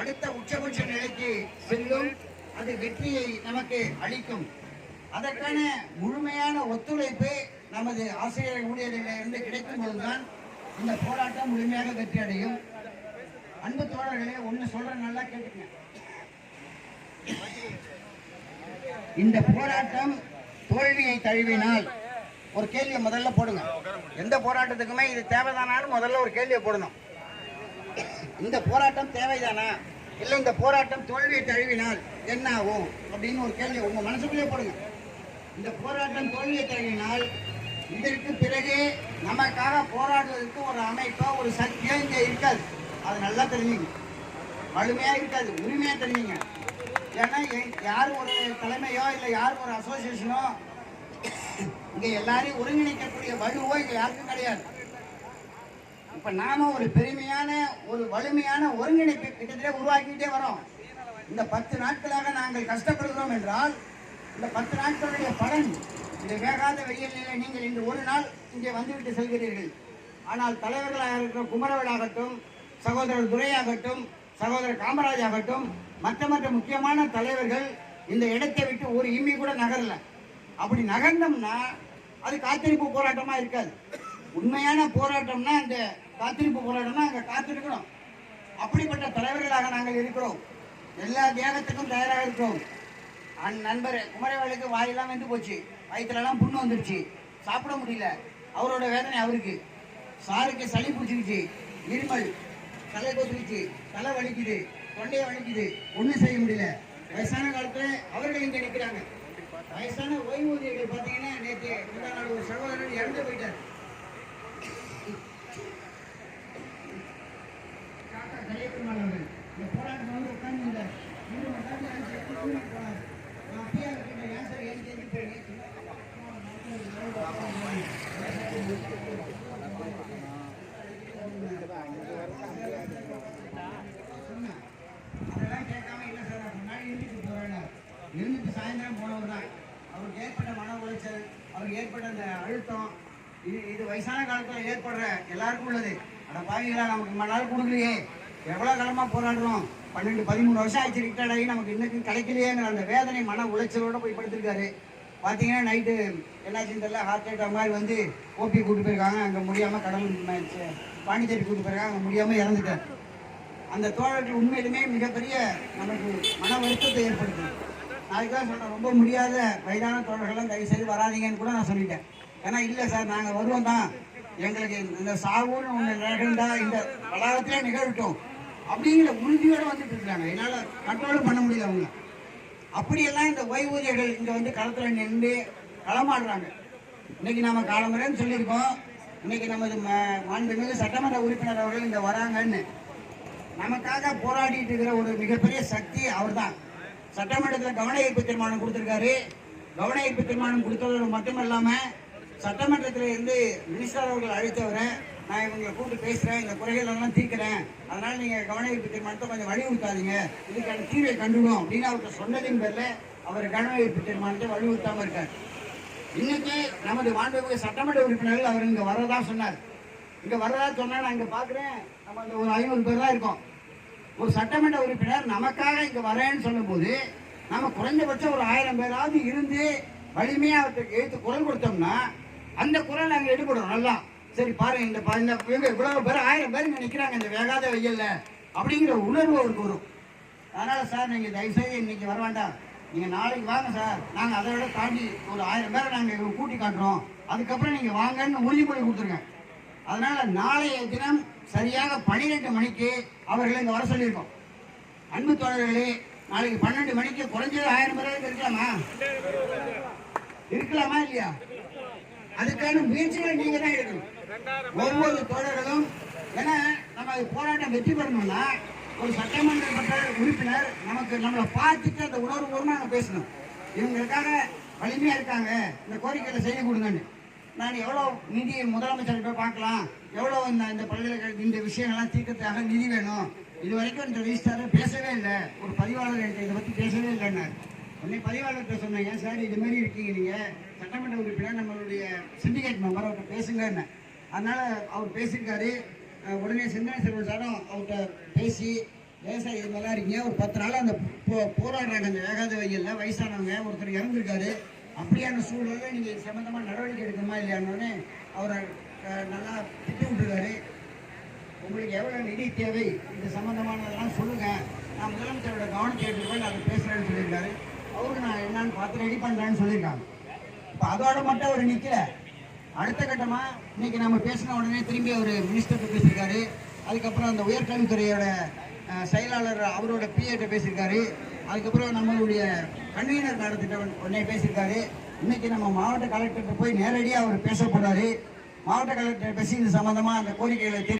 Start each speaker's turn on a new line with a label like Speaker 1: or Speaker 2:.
Speaker 1: அடுத்த உச்சபட்ச நிலைக்கு செல்லும். அது வெற்றியை நமக்கு அளிக்கும். அதற்கான முழுமையான ஒத்துழைப்பு நமது ஆசிரியர் ஊழியர்களிலிருந்து கிடைக்கும் போதுதான் இந்த போராட்டம் முழுமையாக வெற்றி அடையும் அன்பு தோழர்களே ஒன்று சொல்ற நல்லா கேட்டுங்க இந்த போராட்டம் தோல்வியை தழுவினால் ஒரு கேள்வியை முதல்ல போடுங்க. எந்த போராட்டத்துக்குமே இது தேவைதானாலும் முதல்ல ஒரு கேள்வியை போடணும். இந்த போராட்டம் தேவைதானா? இல்லை இந்த போராட்டம் தோல்வியை தழுவினால் என்ன ஆகும் அப்படின்னு ஒரு கேள்வி உங்கள் மனசுக்குள்ளே போடுங்க. இந்த போராட்டம் தோல்வியை தழுவினால் இதற்கு பிறகு நமக்காக போராடுவதற்கு ஒரு அமைப்போ ஒரு சக்தியோ இங்கே இருக்காது. அது நல்லா தெரிஞ்சுங்க. வலிமையாக இருக்காது. உரிமையாக தெரிஞ்சுங்க. ஏன்னா எ- யார் ஒரு தலைமையோ இல்லை யார் ஒரு அசோசியேஷனோ இங்கே எல்லாரையும் ஒருங்கிணைக்கக்கூடிய வலுவோ இங்கே யாருக்கும் கிடையாது. இப்ப நாம ஒரு பெருமையான ஒரு வலிமையான ஒருங்கிணைப்பு கிட்டத்தட்ட உருவாக்கிட்டே வரோம். இந்த பத்து நாட்களாக நாங்கள் கஷ்டப்படுகிறோம் என்றால் இந்த பத்து நாட்களுடைய பலன் இந்த வேகாத வெயிலில் நீங்கள் இன்று ஒரு நாள் இங்கே வந்துவிட்டு செல்கிறீர்கள். ஆனால் தலைவர்களாக இருக்கிற குமரவளாகட்டும் சகோதரர் துரையாகட்டும் சகோதரர் காமராஜ் ஆகட்டும் மற்ற மற்ற முக்கியமான தலைவர்கள் இந்த இடத்தை விட்டு ஒரு இம்மி கூட நகரல. அப்படி நகர்ந்தோம்னா அது காத்திருப்பு போராட்டமா இருக்காது. உண்மையான போராட்டம்னா அந்த காத்திருப்பு போராட்டம்னா அங்கே காத்திருக்கிறோம் அப்படிப்பட்ட தலைவர்களாக நாங்கள் இருக்கிறோம். எல்லா தியாகத்துக்கும் தயாராக இருக்கிறோம். அந் நண்பர் குமரவேலுக்கு வாயெல்லாம் வெந்து போச்சு. வயிற்றுலலாம் புண்ணு வந்துருச்சு. சாப்பிட முடியல. அவரோட வேதனை அவருக்கு. சாருக்கு சளி பிடிச்சிருச்சு. இருமல் தலை கொத்துருச்சு தலை வலிக்குது. தொண்டையை வலிக்குது. ஒன்றும் செய்ய முடியல. வயசான காலத்தில் அவர்கள் இங்கே நிற்கிறாங்க வயசான ஓய்வூதியர்கள் பார்த்தீங்கன்னா நேற்று முந்தா நாள் ஒரு சகோதரர் இறந்து போயிட்டார் காக்கா கலையபெருமாள் அவர்கள் இந்த போராட்டம் வந்து உட்கார்ந்து இந்த மூணு மணி நேரத்துல அஞ்சு எட்டு தூங்கிட்டு போனார். நான் அப்பயே அவர்கிட்ட ஏன் சார் ஏன் கேட்டு போறீங்க? சொன்னேன். அதெல்லாம் கேட்காம இல்லை சார் நான் முன்னாடி இருந்துட்டு போறேன் இருந்துட்டு சாயந்தரம் போனவர் தான் அவருக்கு ஏற்பட்ட மன உளைச்சல் அவருக்கு ஏற்பட்ட அந்த அழுத்தம் இது இது வயசான காலத்தில் ஏற்படுற எல்லாருக்கும் உள்ளது. அட பாவிகளா நமக்கு மணி நாள் கொடுக்கலையே. எவ்வளோ காலமாக போராடுறோம்? பன்னெண்டு பதிமூணு வருஷம் ஆயிடுச்சு ரிட்டையர்ட் ஆகி நமக்கு இன்னும் கிடைக்கலையேங்கிற அந்த வேதனை மன உளைச்சலோடு போய் படுத்திருக்காரு. பார்த்தீங்கன்னா நைட்டு என்னாச்சுன்னு தெரியல ஹார்ட் அட்டாக் மாதிரி வந்து ஓபி கூட்டு போயிருக்காங்க. அங்கே முடியாமல் கடல் பாண்டிச்சேரி கூட்டு போயிருக்காங்க. அங்கே முடியாமல் இறந்துட்டார். அந்த தோழர்கள் உண்மையிலுமே மிகப்பெரிய நமக்கு மன வருத்தத்தை ஏற்படுத்தும் அதுக்காக தான் சொன்னேன் ரொம்ப முடியாத வயதான தோழர்கள்லாம் தயவு செய்து வராதீங்கன்னு கூட நான் சொல்லிட்டேன். ஏன்னா இல்லை சார் நாங்கள் வருவோம் தான். எங்களுக்கு இந்த சாவுன்னு ஒன்று நிகழ்ந்தா இந்த வளாகத்திலே நிகழட்டும் அப்படிங்கிற உறுதியோடு வந்துட்டு இருக்காங்க. என்னால் கண்ட்ரோலும் பண்ண முடியல அவங்க அப்படியெல்லாம் இந்த ஓய்வூதியர்கள் இங்கே வந்து களத்தில் நின்று களமாடுறாங்க. இன்னைக்கு நம்ம காலமுறைன்னு சொல்லியிருக்கோம். இன்னைக்கு நமது ம- மாண்புமிகு சட்டமன்ற உறுப்பினர் அவர்கள் இங்கே வராங்கன்னு. நமக்காக போராடிட்டு இருக்கிற ஒரு மிகப்பெரிய சக்தி அவர்தான். சட்டமன்றத்தில் கவன ஈர்ப்பு தீர்மானம் கொடுத்திருக்காரு. கவன ஈர்ப்பு தீர்மானம் கொடுத்ததோடு மட்டும் இல்லாமல் சட்டமன்றத்தில் இருந்து மினிஸ்டர் அவர்கள் அழைத்தவரை நான் இவங்களை கூப்பிட்டு பேசுகிறேன் இந்த குறைகள் எல்லாம் தீர்க்கிறேன். அதனால் நீங்கள் கவன ஈர்ப்பு தீர்மானத்தை கொஞ்சம் வலியுறுத்தாதீங்க. இதுக்கான தீர்வை கண்டுடும் அப்படின்னு அவர்கிட்ட சொன்னதின் பேரில் அவர் கவன ஈர்ப்பு தீர்மானத்தை வலியுறுத்தாமல் இருக்கார். இன்னைக்கு நமது மாண்புமிகு சட்டமன்ற உறுப்பினர்கள் அவர் இங்கே வரதா சொன்னார். இங்கே வரதா சொன்னால் நான் இங்கே பார்க்குறேன் நம்ம அந்த ஒரு ஐநூறு பேர் தான் இருக்கோம். ஒரு சட்டமன்ற உறுப்பினர் நமக்காக இங்கே வரேன்னு சொல்லும்போது நம்ம குறைஞ்சபட்சம் ஒரு ஆயிரம் பேராவது இருந்து வலிமையாக அவருக்கு எழுத்து குரல் கொடுத்தோம்னா அந்த குரல் நாங்கள் எடுபடுறோம் நல்லா. சரி பாருங்கள் இந்த ப- இந்த இவங்க இவ்வளவு பேர் ஆயிரம் பேர் நினைக்கிறாங்க இந்த வேகாத வெயில்ல அப்படிங்கிற உணர்வு அவருக்கு வரும். அதனால சார் நீங்க தயவுசெய்து இன்னைக்கு வர வேண்டாம். நீங்க நாளைக்கு வாங்க சார். நாங்க அதை விட தாண்டி ஒரு ஆயிரம் பேரை நாங்க கூட்டி காட்டுறோம். அதுக்கப்புறம் நீங்க வாங்கன்னு உறுதிமொழி கொடுத்துருங்க. அதனால நாளைய தினம் சரியாக பனிரெண்டு மணிக்கு அவர்களை இங்கே வர சொல்லியிருக்கோம். அன்பு தோழர்களே நாளைக்கு பன்னெண்டு மணிக்கு குறைஞ்சது ஆயிரம் பேராவது இருக்கலாமா? இருக்கலாமா இல்லையா? அதுக்கான முயற்சிகளை நீங்க தான் எடுக்கணும். ஒவ்வொரு தோழர்களும் ஏன்னா நம்ம அது போராட்டம் வெற்றி பெறணும்னா ஒரு சட்டமன்ற மன்ற உறுப்பினர் நமக்கு நம்மளை பார்த்துட்டு அந்த உணர்வு பூர்வமாக நம்ம பேசணும். இவங்களுக்காக வலிமையா இருக்காங்க. இந்த கோரிக்கையில செய்ய கொடுங்கன்னு. நான் எவ்வளோ நிதி முதலமைச்சர்கிட்ட பார்க்கலாம்? எவ்வளோ இந்த இந்த பல்கலைக்கழக இந்த விஷயங்கள்லாம் தீர்க்கறதுக்காக நிதி வேணும்? இது வரைக்கும் இந்த ரிஜிஸ்டர் பேசவே இல்லை. ஒரு பதிவாளர் என்கிட்ட இதை பற்றி பேசவே இல்லைன்னார். உடனே பதிவாளர்கிட்ட சொன்னேங்க சார் இது மாதிரி இருக்கீங்க நீங்கள் சட்டமன்ற உறுப்பினர் நம்மளுடைய சிண்டிகேட் மெம்பர் அவர்கிட்ட பேசுங்கன்னு. அதனால் அவர் பேசியிருக்காரு. உடனே சிந்தனை செல்வன் சாரும் அவர்கிட்ட பேசி விவசாயி இது மாதிரிலாம் இருக்கீங்க? ஒரு பத்து நாள் அந்த போ- போராடுறாங்க. அந்த வேகாத வகையில் வயசானவங்க. ஒருத்தர் இறந்துருக்காரு. அப்படியான சூழலில் நீங்கள் இது நடவடிக்கை எடுக்கணுமா இல்லையானோடனே அவரை நல்லா திட்டி விட்டுருக்காரு. உங்களுக்கு எவ்வளோ நிதி தேவை இது சம்மந்தமானதெல்லாம் சொல்லுங்கள் நான் முதலமைச்சரோட கவனத்தை எடுத்துக்கொண்டு அதை பேசுகிறேன்னு சொல்லியிருக்காரு. அவருக்கு நான் என்னன்னு பார்த்து ரெடி பண்ணுறேன்னு சொல்லியிருக்காங்க. இப்போ அதோட மட்டும் அவர் நிற்கல அடுத்த கட்டமாக இன்னைக்கு நம்ம பேசின உடனே திரும்பி அவர் மினிஸ்டர்கிட்ட பேசியிருக்காரு. அதுக்கப்புறம் அந்த உயர்கல்வித்துறையோட செயலாளர் அவரோட பிஏட்ட பேசியிருக்காரு. அதுக்கப்புறம் நம்மளுடைய கன்வீனர் காலத்திட்ட உடனே பேசியிருக்காரு. இன்னைக்கு நம்ம மாவட்ட கலெக்டர்கிட்ட போய் நேரடியாக அவர் பேச போறாரு மாவட்ட கலெக்டர் பேசி இது சம்பந்தமா அந்த கோரிக்கைகளை